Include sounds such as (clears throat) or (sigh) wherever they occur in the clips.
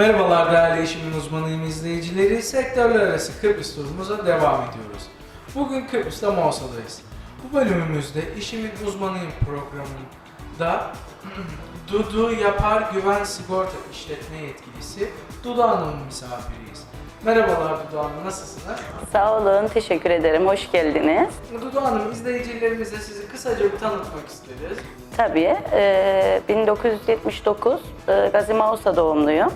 Merhabalar değerli işimin uzmanıyım izleyicileri. Sektörler arası Kıbrıs turumuza devam ediyoruz. Bugün Kıbrıs'ta Mosa'dayız. Bu bölümümüzde işimin uzmanıyım programında (clears throat) Dudu Yapar Güven Sigorta İşletme Yetkilisi Dudu Hanım'ın misafiriyiz. Merhabalar Dudu Hanım, nasılsınız? Sağ olun, teşekkür ederim. Hoş geldiniz. Dudu Hanım, izleyicilerimize sizi kısaca bir tanıtmak isteriz. Tabii, e, 1979 e, Gazi Mausa doğumluyum.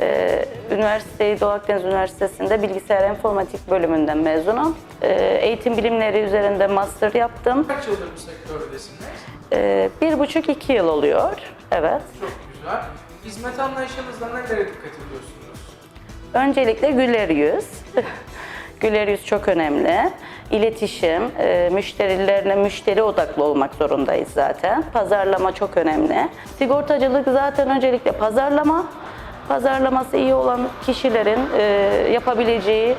E, üniversiteyi Doğu Akdeniz Üniversitesi'nde bilgisayar informatik bölümünden mezunum. E, eğitim bilimleri üzerinde master yaptım. Kaç yıldır bu sektördesiniz? E, bir buçuk iki yıl oluyor. Evet. Çok güzel. Hizmet anlayışınızda nelere dikkat ediyorsunuz? Öncelikle güler yüz. (laughs) güler yüz çok önemli. İletişim, e, müşterilerle müşteri odaklı olmak zorundayız zaten. Pazarlama çok önemli. Sigortacılık zaten öncelikle pazarlama. Pazarlaması iyi olan kişilerin e, yapabileceği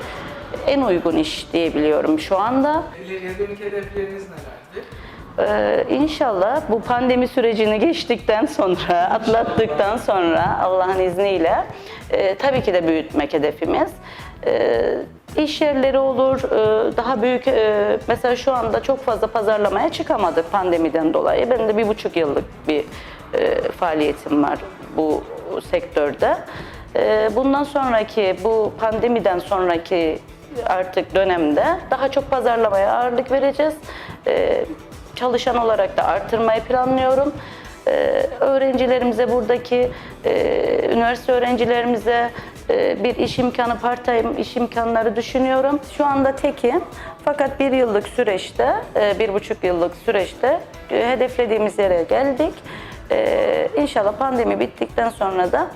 en uygun iş diyebiliyorum şu anda. İleriye dönük hedefleriniz nelerdi? Ee, inşallah bu pandemi sürecini geçtikten sonra, atlattıktan sonra Allah'ın izniyle e, tabii ki de büyütmek hedefimiz. E, iş yerleri olur, e, daha büyük, e, mesela şu anda çok fazla pazarlamaya çıkamadık pandemiden dolayı. Benim de bir buçuk yıllık bir e, faaliyetim var bu sektörde. E, bundan sonraki, bu pandemiden sonraki artık dönemde daha çok pazarlamaya ağırlık vereceğiz. E, çalışan olarak da artırmayı planlıyorum. Ee, öğrencilerimize buradaki e, üniversite öğrencilerimize e, bir iş imkanı, part-time iş imkanları düşünüyorum. Şu anda tekim fakat bir yıllık süreçte, e, bir buçuk yıllık süreçte hedeflediğimiz yere geldik. E, inşallah pandemi bittikten sonra da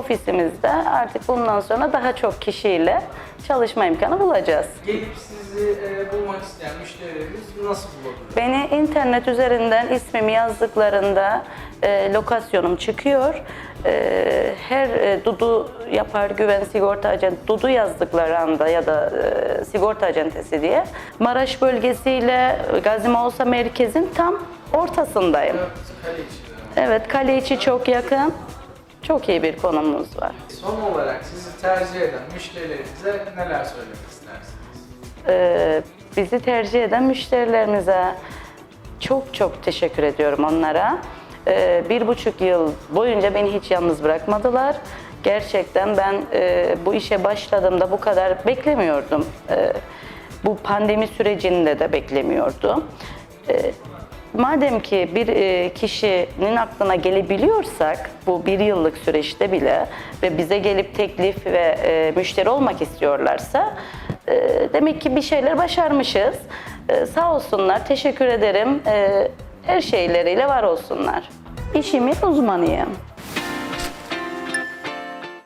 ofisimizde artık bundan sonra daha çok kişiyle çalışma imkanı bulacağız. Gelip sizi e, bulmak isteyen müşterilerimiz nasıl bulabilir? Beni internet üzerinden ismimi yazdıklarında e, lokasyonum çıkıyor. E, her e, Dudu yapar güven sigorta acent Dudu yazdıkları anda ya da e, sigorta acentesi diye Maraş bölgesiyle Gazi Mausa merkezin tam ortasındayım. Evet, kale içi çok yakın. Çok iyi bir konumumuz var. Son olarak sizi tercih eden müşterilerinize neler söylemek istersiniz? Ee, bizi tercih eden müşterilerimize çok çok teşekkür ediyorum onlara. Ee, bir buçuk yıl boyunca beni hiç yalnız bırakmadılar. Gerçekten ben e, bu işe başladığımda bu kadar beklemiyordum. Ee, bu pandemi sürecinde de beklemiyordum. Ee, Madem ki bir e, kişinin aklına gelebiliyorsak bu bir yıllık süreçte bile ve bize gelip teklif ve e, müşteri olmak istiyorlarsa e, demek ki bir şeyler başarmışız. Sağ olsunlar, teşekkür ederim. Her şeyleriyle var olsunlar. İşimin uzmanıyım.